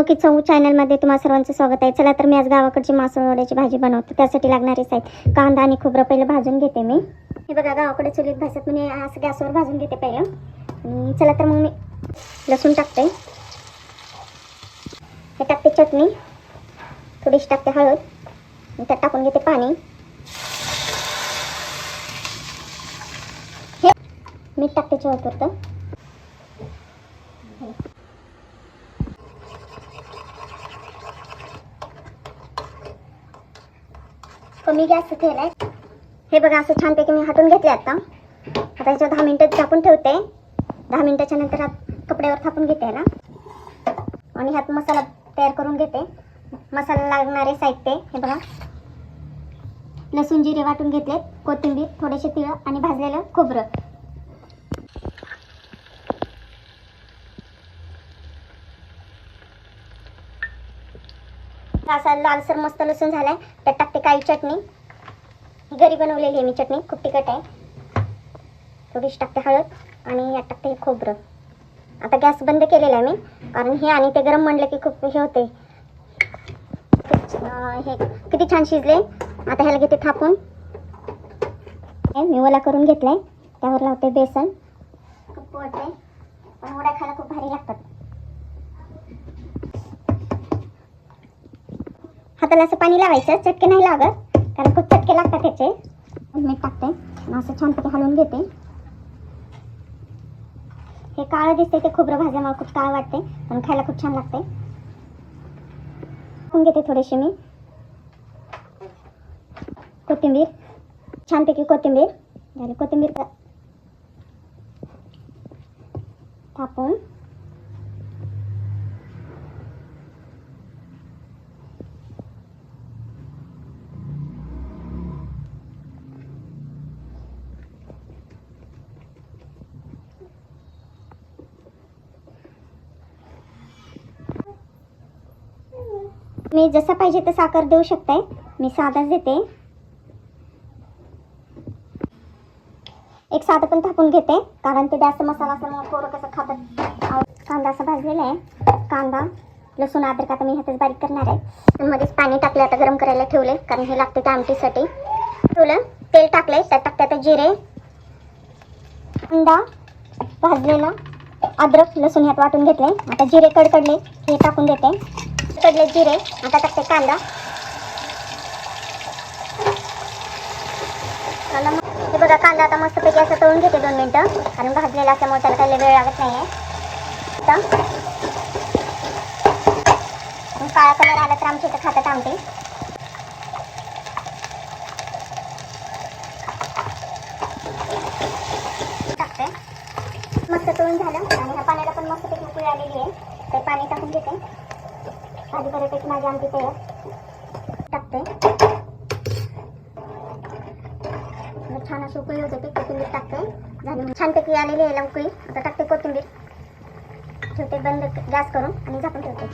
अनोखी चौ चॅनलमध्ये तुम्हाला सर्वांचं स्वागत आहे. चला तर मी आज गावाकडची मासवड्याची भाजी बनवते. त्यासाठी लागणारे साहित्य कांदा आणि खोबरं. पहिलं भाजून घेते मी. हे बघा गावाकडे चुलीत भाजत मी असं गॅसवर भाजून घेते पहिलं. आणि चला तर मग मी लसूण टाकते. हे टाकते चटणी. थोडीशी टाकते हळद. त्यात टाकून घेते पाणी. हे मीठ टाकते चवपुरतं कमी गॅस ठेवलाय. हे बघा असं छानपैकी मी हाटून घेतले आता. आता याच्यावर दहा मिनटं झाकून ठेवते. दहा मिनटाच्या नंतर हात कपड्यावर थापून घेते ना. आणि ह्यात मसाला तयार करून घेते. मसाला लागणारे साहित्य हे बघा. लसूण जिरे वाटून घेतलेत. कोथिंबीर थोडेसे तिळ आणि भाजलेलं खोबरं. असा लालसर मस्त लसूण झालाय त्यात टाकते काळी चटणी. ही घरी बनवलेली आहे मी चटणी खूप तिखट आहे. थोडीशी टाकते हळद आणि यात टाकते हे खोबरं. आता गॅस बंद केलेला आहे मी कारण हे आणि ते गरम म्हणलं की खूप हे होते. हे किती छान शिजले. आता ह्याला घेते थापून. हे मी ओला करून घेतलाय. त्यावर लावते बेसन. खूप वाटते पण वड्या खायला खूप भारी लागतात. हाताला असं पाणी लावायचं चटके नाही लागत कारण खूप चटके लागतात त्याचे. मीठ टाकते आणि असं छानपैकी हलवून घेते. हे काळं दिसते ते खोबरं भाजल्यामुळे खूप काळं वाटते पण खायला खूप छान लागते टाकून घेते थोडेसे मी. कोथिंबीर छानपैकी कोथिंबीर झाली कोथिंबीर. टाकून मी जसं पाहिजे तसं साखर देऊ शकताय मी साधाच देते. एक साधं पण थापून घेते कारण ते जास्त मसाला असल्यामुळे पोरं कसं खातात. कांदा असा भाजलेला आहे. कांदा लसूण अद्रक आता मी ह्यातच बारीक करणार आहे. मध्येच पाणी टाकले आता गरम करायला ठेवले कारण हे लागते त्या आमटीसाठी. ठेवलं तेल टाकले त्यात टाकते आता जिरे. कांदा भाजलेला अद्रक लसूण ह्यात वाटून घेतले आता जिरे कडकडले हे टाकून देते. कडले जिरे. आता टाकते कांदा. कांदा हे बघा कांदा आता मस्तपैकी असं तळून घेते दोन मिनटं. कारण भाजलेला असल्यामुळे त्याला काही वेळ लागत नाही आहे काळा कलर आला तर आमच्या इथं खातात आमटे. टाकते. मस्त तळून झालं. आणि ह्या पाण्याला पण मस्तपैकी उकळी आलेली आहे. ते पाणी टाकून घेते. भाजी बऱ्यापैकी माझी आमटी तयार टाकते. मग छान अशी उकळी होते ती कोथिंबीर टाकते. झाली म्हणजे छानपैकी आलेली आहे उकळी. आता टाकते कोथिंबीर. ठेवते बंद गॅस करून आणि झाकून ठेवते.